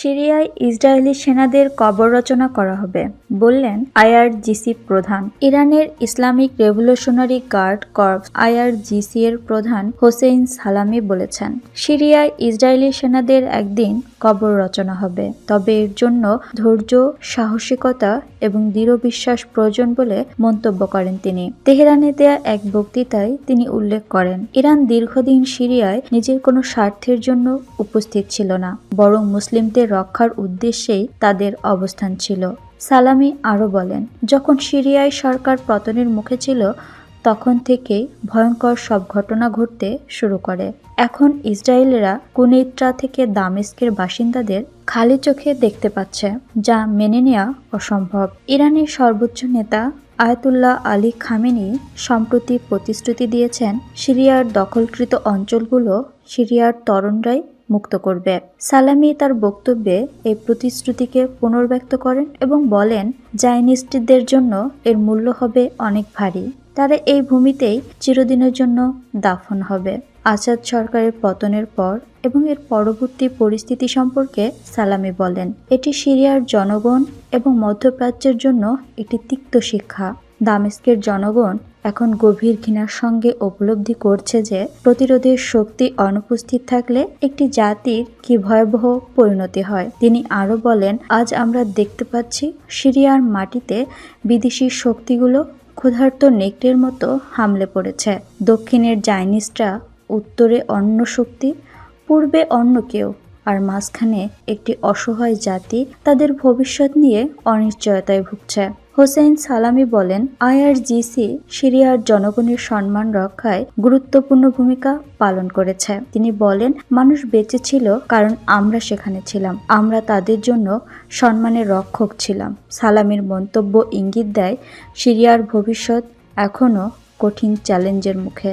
সিরিয়ায় ইসরায়েলি সেনাদের কবর রচনা করা হবে, বললেন আইআরজিসি প্রধান। ইরানের Islamic revolutionary guard corps IRGC এর প্রধান হোসেইন সালামি বলেছেন, সিরিয়ায় ইসরায়েলি সেনাদের একদিন কবর রচনা হবে, তবে এর জন্য ধৈর্য, সাহসিকতা এবং দৃঢ় বিশ্বাস প্রয়োজন বলে মন্তব্য করেন তিনি। তেহরানে দেয়া এক বক্তৃতায় তিনি উল্লেখ করেন, ইরান দীর্ঘদিন সিরিয়ায় নিজের কোনো স্বার্থের জন্য উপস্থিত ছিল না, বরং মুসলিমদের রক্ষার উদ্দেশ্যেই তাদের অবস্থান ছিল। সালামি আরও বলেন, যখন সিরিয়ায় সরকার পতনের মুখে ছিল, তখন থেকেই ভয়ঙ্কর সব ঘটনা ঘটতে শুরু করে। এখন ইসরায়েলেরা কুনেত্রা থেকে দামেস্কের বাসিন্দাদের খালি চোখে দেখতে পাচ্ছে, যা মেনে নেওয়া অসম্ভব। ইরানের সর্বোচ্চ নেতা আয়াতুল্লাহ আলী খামেনি সম্প্রতি প্রতিশ্রুতি দিয়েছেন, সিরিয়ার দখলকৃত অঞ্চলগুলো সিরিয়ার তরুণরাই মুক্ত করবে। সালামি তার বক্তব্যে এই প্রতিশ্রুতিকে পুনর্ব্যক্ত করেন এবং বলেন, জাইনিস্টদের জন্য এর মূল্য হবে অনেক ভারী। তারা এই ভূমিতেই চিরদিনের জন্য দাফন হবে। আসাদ সরকারের পতনের পর এবং এর পরবর্তী পরিস্থিতি সম্পর্কে সালামি বলেন, এটি সিরিয়ার জনগণ এবং মধ্যপ্রাচ্যের জন্য একটি তিক্ত শিক্ষা। দামেস্কের জনগণ এখন গভীর ঘৃণার সঙ্গে উপলব্ধি করছে যে প্রতিরোধের শক্তি অনুপস্থিত থাকলে একটি জাতির কি ভয়াবহ পরিণতি হয়। তিনি আরও বলেন, আজ আমরা দেখতে পাচ্ছি সিরিয়ার মাটিতে বিদেশি শক্তিগুলো ক্ষুধার্ত নেকড়ের মতো হামলে পড়েছে। দক্ষিণের জাইনিস্টরা উত্তরে অন্য শক্তি, পূর্বে অন্য কেউ, আর মাঝখানে একটি অসহায় জাতি তাদের ভবিষ্যৎ নিয়ে অনিশ্চয়তায় ভুগছে। হোসেন সালামি বলেন, আইআরজিসি সিরিয়ার জনগণের সম্মান রক্ষায় গুরুত্বপূর্ণ ভূমিকা পালন করেছে। তিনি বলেন, মানুষ বেঁচে ছিল কারণ আমরা সেখানে ছিলাম। আমরা তাদের জন্য সম্মানের রক্ষক ছিলাম। সালামির মন্তব্য ইঙ্গিত দেয়, সিরিয়ার ভবিষ্যৎ এখনও কঠিন চ্যালেঞ্জের মুখে।